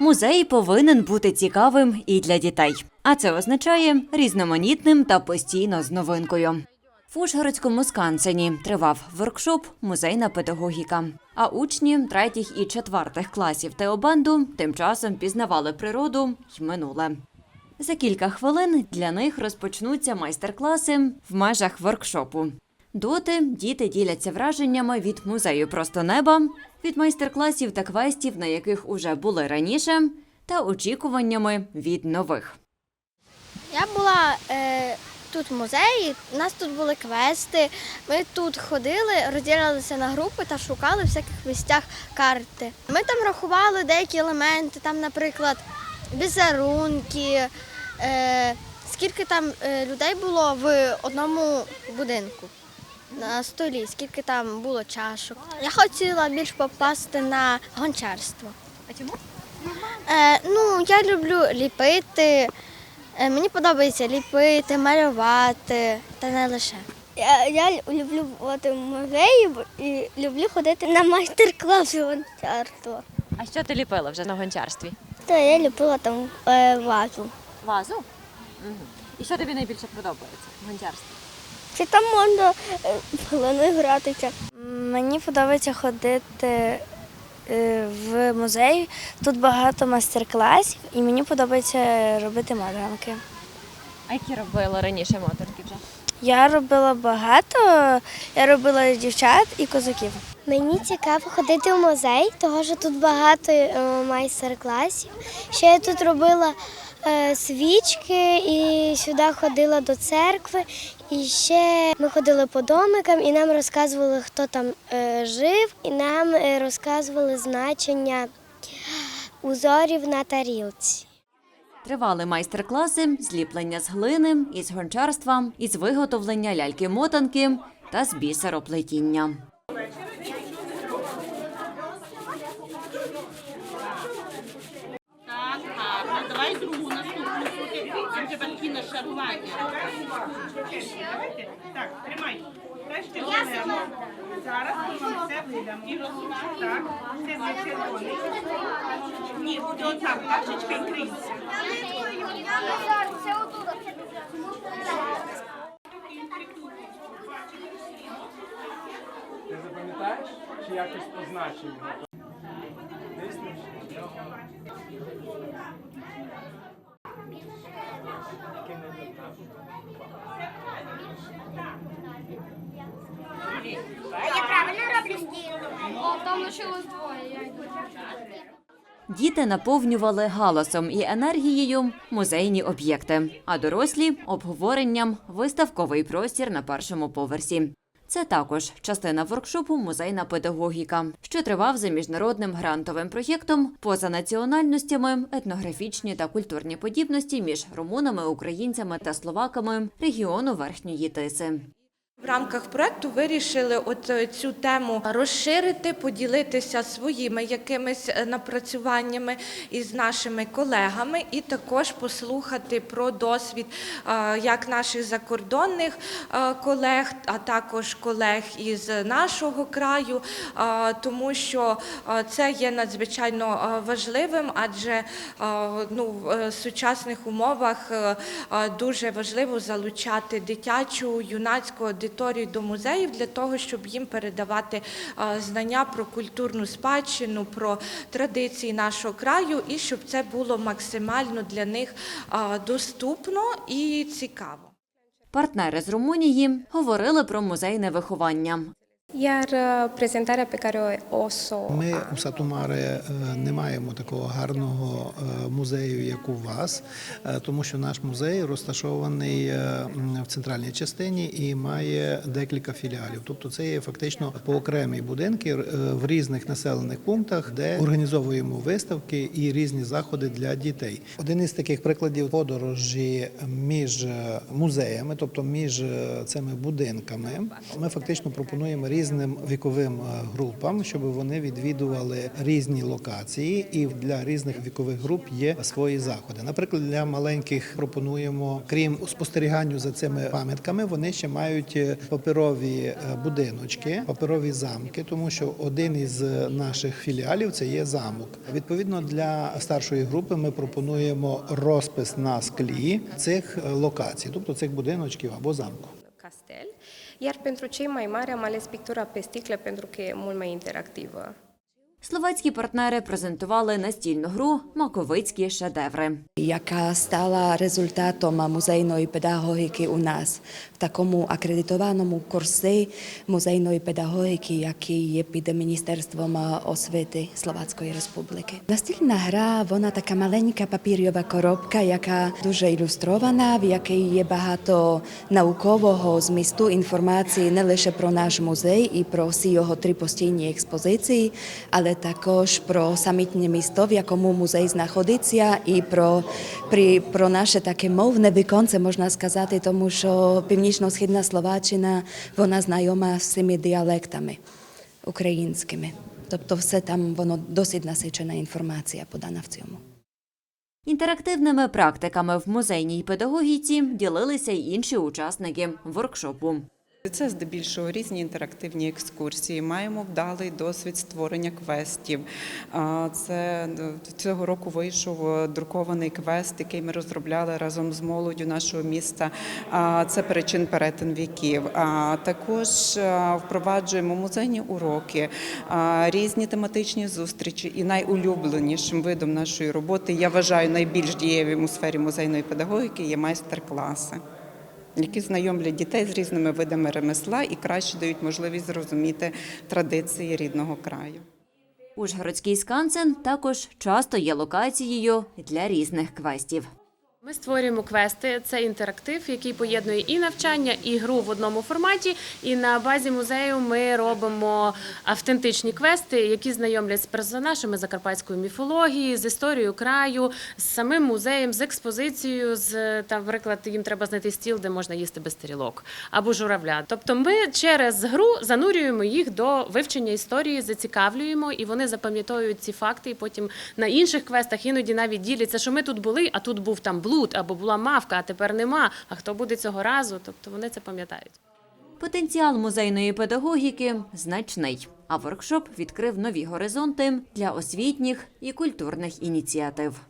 Музей повинен бути цікавим і для дітей, а це означає різноманітним та постійно з новинкою. В Ужгородському Скансені тривав воркшоп Музейна педагогіка. А учні третіх і четвертих класів Теобанду тим часом пізнавали природу й минуле. За кілька хвилин для них розпочнуться майстер-класи в межах воркшопу. Доти діти діляться враженнями від музею просто неба, від майстер-класів та квестів, на яких уже були раніше, та очікуваннями від нових. Я була е, тут в музеї, у нас тут були квести. Ми тут ходили, розділилися на групи та шукали всяких місцях карти. Ми там рахували деякі елементи, там, наприклад, візерунки, е, скільки там е, людей було в одному будинку. На столі, скільки там було чашок. Я хотіла більш попасти на гончарство. А чому? Е, ну, я люблю ліпити. Е, мені подобається ліпити, малювати та не лише. Я, я люблю бути в музеї і люблю ходити на майстер-класи гончарства. А що ти ліпила вже на гончарстві? То я любила там е, вазу. Вазу? Угу. І що тобі найбільше подобається в гончарстві? Чи там можна в глини гратися? Мені подобається ходити е, в музей. Тут багато майстер-класів і мені подобається робити малюнки. А які робила раніше моторки вже? Я робила багато. Я робила дівчат і козаків. Мені цікаво ходити в музей, тому що тут багато е, майстер-класів. Ще я тут робила е, свічки і сюди ходила до церкви. І ще ми ходили по домикам і нам розказували, хто там е, жив, і нам е, розказували значення узорів на тарілці. Тривали майстер-класи з ліплення з глини, із гончарства, із виготовлення ляльки-мотанки та з бісероплетіння. Так, гарно. Давай другу наступну сюди. Це вже батьки на шарування. Давайте. Так, тримай. Краще зелено. Зараз ми вам все видамо. Так. Це вже червоний. Ні, буде отак. Кашечка і крийся. Ти запам'ятаєш чи якось позначив його? Тиснеш? Діти наповнювали галасом і енергією музейні об'єкти, а дорослі обговоренням виставковий простір на першому поверсі. Це також частина воркшопу Музейна педагогіка, що тривав за міжнародним грантовим проєктом поза національностями, етнографічні та культурні подібності між румунами, українцями та словаками регіону Верхньої Тиси. В рамках проекту вирішили от е, цю тему розширити, поділитися своїми якимись е, напрацюваннями із нашими колегами, і також послухати про досвід е, як наших закордонних колег, а також колег із нашого краю, тому що це є надзвичайно важливим, адже ну, в сучасних умовах дуже важливо залучати дитячу юнацьку аудиторію до музеїв для того, щоб їм передавати е, знання про культурну спадщину, про традиції нашого краю, і щоб це було максимально для них е, доступно і цікаво. Партнери з Румунії говорили про музейне виховання. Iar uh, prezentarea pe care o, să o Ми у Сатумаре е, не маємо такого гарного музею, як у вас, тому що наш музей розташований в центральній частині і має декілька філіалів. Тобто це є фактично поокремі будинки в різних населених пунктах, де організовуємо виставки і різні заходи для дітей. Один із таких прикладів подорожі між е, музеями, тобто між е, цими будинками. Ми фактично пропонуємо різні різним віковим е, групам, щоб вони відвідували різні локації, і для різних вікових груп є свої заходи. Наприклад, для маленьких пропонуємо, крім спостерігання за цими пам'ятками, вони ще мають е, паперові е, будиночки, паперові замки, тому що один із наших філіалів це є замок. Відповідно, для старшої групи ми пропонуємо розпис на склі цих локацій, тобто цих будиночків або замку. Castel, iar pentru cei mai mari am ales pictura pe sticle pentru că e mult mai interactivă. Словацькі партнери презентували настільну гру Маковицькі шедеври. яка стала результатом музейної педагогіки у нас в такому акредитованому курсі музейної педагогіки, який є під Міністерством освіти Словацької Республіки. Настільна гра, вона така маленька папірова коробка, яка дуже ілюстрована, в якій є багато наукового змісту інформації не лише про наш музей і про всі його три постійні експозиції, але також про самітнє місто, в якому музей знаходиться, і про, при, про наше таке мовне віконце, можна сказати, тому що північно-східна Словаччина, вона знайома всіми діалектами українськими. Тобто все там воно досить насичена інформація подана в цьому. Інтерактивними практиками в музейній педагогіці ділилися й інші учасники воркшопу. Це здебільшого різні інтерактивні екскурсії. Маємо вдалий досвід створення квестів. Це е, цього року вийшов е, друкований квест, який ми розробляли разом з молоддю нашого міста. Це перечин перетин віків. Також е, впроваджуємо музейні уроки, різні тематичні зустрічі. І найулюбленішим видом нашої роботи я вважаю найбільш дієвим у сфері музейної педагогіки є майстер-класи які знайомлять дітей з різними видами ремесла і краще дають можливість зрозуміти традиції рідного краю. Ужгородський скансен також часто є локацією для різних квестів. Ми створюємо квести. Це інтерактив, який поєднує і навчання, і гру в одному форматі. І на базі музею ми робимо автентичні квести, які знайомлять з персонажами закарпатської міфології, з історією краю, з самим музеєм, з експозицією. З там, наприклад, їм треба знайти стіл, де можна їсти без тарілок або журавля. Тобто, ми через гру занурюємо їх до вивчення історії, зацікавлюємо, і вони запам'ятовують ці факти. І потім на інших квестах іноді навіть діляться, що ми тут були, а тут був там блуд або була мавка, а тепер нема. А хто буде цього разу? Тобто вони це пам'ятають. Потенціал музейної педагогіки значний, а воркшоп відкрив нові горизонти для освітніх і культурних ініціатив.